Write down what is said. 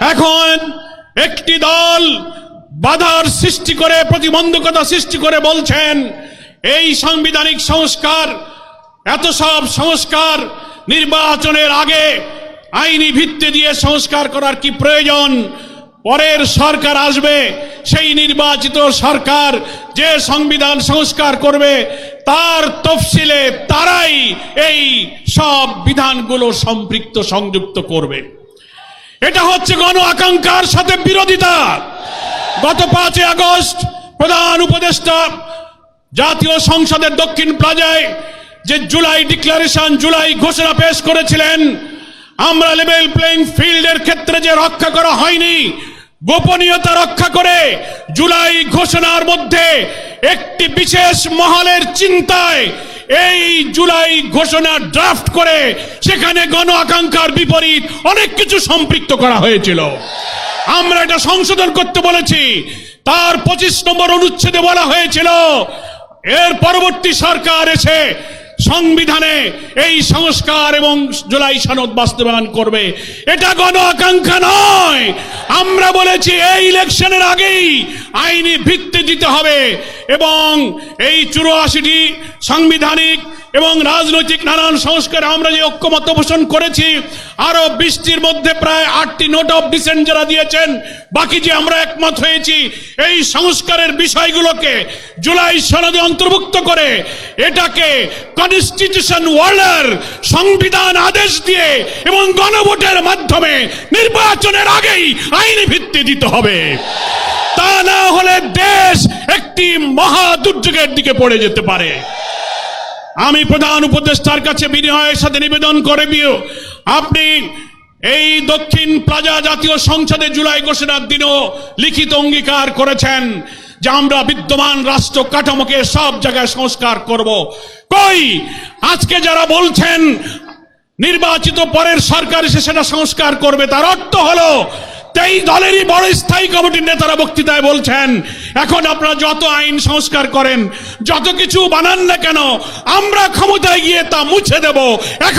এখন একটি দল বাধার সৃষ্টি করে, প্রতিবন্ধকতা সৃষ্টি করে বলছেন, এই সাংবিধানিক সংস্কার, এত সব সংস্কার নির্বাচনের আগে আইনি ভিত্তি দিয়ে সংস্কার করার কি প্রয়োজন? পরের সরকার আসবে, সেই নির্বাচিত সরকার যে সংবিধান সংস্কার করবে, তার তফসিলে তারাই এই সব বিধানগুলো সম্পৃক্ত সংযুক্ত করবে। এটা হচ্ছে গণ আকাঙ্ক্ষার সাথে বিরোধিতা। গত পাঁচই আগস্ট প্রধান উপদেষ্টা জাতীয় সংসদের দক্ষিণ প্লাজায় যে জুলাই ডিক্লারেশন, জুলাই ঘোষণা পেশ করেছিলেন, আমরা লেভেল প্লেইং ফিল্ডের ক্ষেত্রে যে রক্ষা করা হয়নি গোপনীয়তা রক্ষা করে জুলাই ঘোষণার মধ্যে একটি বিশেষ মহলের চিন্তায় এই জুলাই ঘোষণা ড্রাফট করে সেখানে গণ আকাঙ্ক্ষার বিপরীত অনেক কিছু সম্পৃক্ত করা হয়েছিল। আমরা এটা সংশোধন করতে বলেছি। তার পঁচিশ নম্বর অনুচ্ছেদে বলা হয়েছিল, এর পরবর্তী সরকার এসে সংবিধানে এই সংস্কার এবং জুলাই সনদ বাস্তবায়ন করবে। এটা গণ আকাঙ্ক্ষা নয়। আমরা বলেছি এই ইলেকশনের আগেই আইনি ভিত্তি দিতে হবে এবং এই চুরাশিটি সাংবিধানিক এবং রাজনৈতিক নানান সংস্কারে আমরা যে ঐক্যমত পোষণ করেছি আরও বৃষ্টির মধ্যে প্রায় আটটি নোট অফ ডিসেন্ট যারা দিয়েছেন, বাকি যে আমরা একমত হয়েছি, এই সংস্কারের বিষয়গুলোকে জুলাই সনদে অন্তর্ভুক্ত করে এটাকে কনস্টিটিউশন ওয়ার্ল্ডার সংবিধান আদেশ দিয়ে এবং গণভোটের মাধ্যমে নির্বাচনের আগেই আইনি ভিত্তি দিতে হবে। তা না হলে দেশ একটি মহা দুর্যোগের দিকে পড়ে যেতে পারে। আমি প্রধান উপদেষ্টার কাছে বিনয়ের সাথে নিবেদন করে দিও আপনি এই দক্ষিণ প্লাজা জাতীয় সংসদে জুলাই ঘোষণার দিনও লিখিত অঙ্গীকার করেছেন যে আমরা বিদ্যমান রাষ্ট্র কাঠামোকে সব জায়গায় সংস্কার করব। কই? আজকে যারা বলছেন, নির্বাচিত পরের সরকার এসে সেটা সংস্কার করবে, তার অর্থ হলো এই দলেরই বড় স্থায়ী কমিটির নেতারা বক্তৃতায় বলছেন, এখন আপনারা যত আইন সংস্কার করেন, যত কিছু বানান না কেন, আমরা ক্ষমতায় গিয়ে তা মুছে দেব। এখন